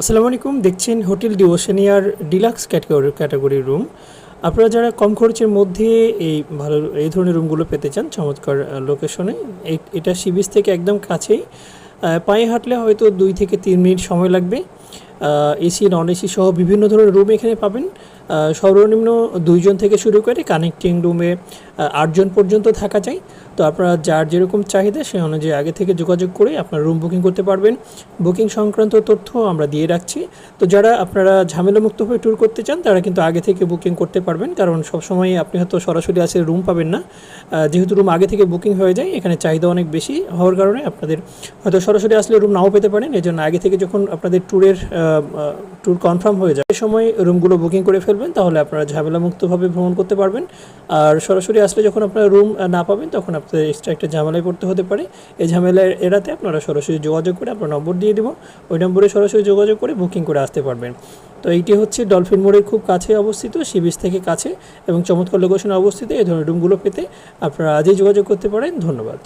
আসসালামু আলাইকুম, দেখছেন হোটেল ডিওশনিয়ার ডিলাক্স ক্যাটাগরি ক্যাটাগরির রুম। আপনারা যারা কম খরচের মধ্যে এই ভালো, এই ধরনের রুমগুলো পেতে চান, চমৎকার লোকেশনে এটা সি বিচ থেকে একদম কাছেই। পায়ে হাঁটলে হয়তো দুই থেকে তিন মিনিট সময় লাগবে। এসি নন এসি সহ বিভিন্ন ধরনের রুম এখানে পাবেন। সর্বনিম্ন দুইজন থেকে শুরু করে কানেক্টিং রুমে আটজন পর্যন্ত থাকা যায়। তো আপনারা যার যেরকম চাহিদা, সে অনুযায়ী আগে থেকে যোগাযোগ করে আপনার রুম বুকিং করতে পারবেন। বুকিং সংক্রান্ত তথ্য আমরা দিয়ে রাখছি। তো যারা আপনারা ঝামেলামুক্ত হয়ে ট্যুর করতে চান, তারা কিন্তু আগে থেকে বুকিং করতে পারবেন। কারণ সবসময় আপনি হয়তো সরাসরি আসে রুম পাবেন না। যেহেতু রুম আগে থেকে বুকিং হয়ে যায়, এখানে চাহিদা অনেক বেশি হওয়ার কারণে আপনাদের হয়তো সরাসরি আসলে রুম নাও পেতে পারেন। এই জন্য আগে থেকে যখন আপনাদের ট্যুরের ট্যুর কনফার্ম হয়ে যায় সময় রুমগুলো বুকিং করে ফেলবেন, তাহলে আপনারা ঝামেলামুক্তভাবে ভ্রমণ করতে পারবেন। আর সরাসরি আসলে যখন আপনারা রুম না পাবেন, তখন আপনাদের এক্সট্রা একটা ঝামেলায় পড়তে হতে পারে। এই ঝামেলা এড়াতে আপনারা সরাসরি যোগাযোগ করে আপনার নম্বর দিয়ে দেবো। ওই নম্বরে সরাসরি যোগাযোগ করে বুকিং করে আসতে পারবেন। তো এইটি হচ্ছে ডলফিন মোড়ের খুব কাছে অবস্থিত, সি বিচ থেকে কাছে এবং চমৎকার লোকেশনে অবস্থিত। এই ধরনের রুমগুলো পেতে আপনারা আজই যোগাযোগ করতে পারেন। ধন্যবাদ।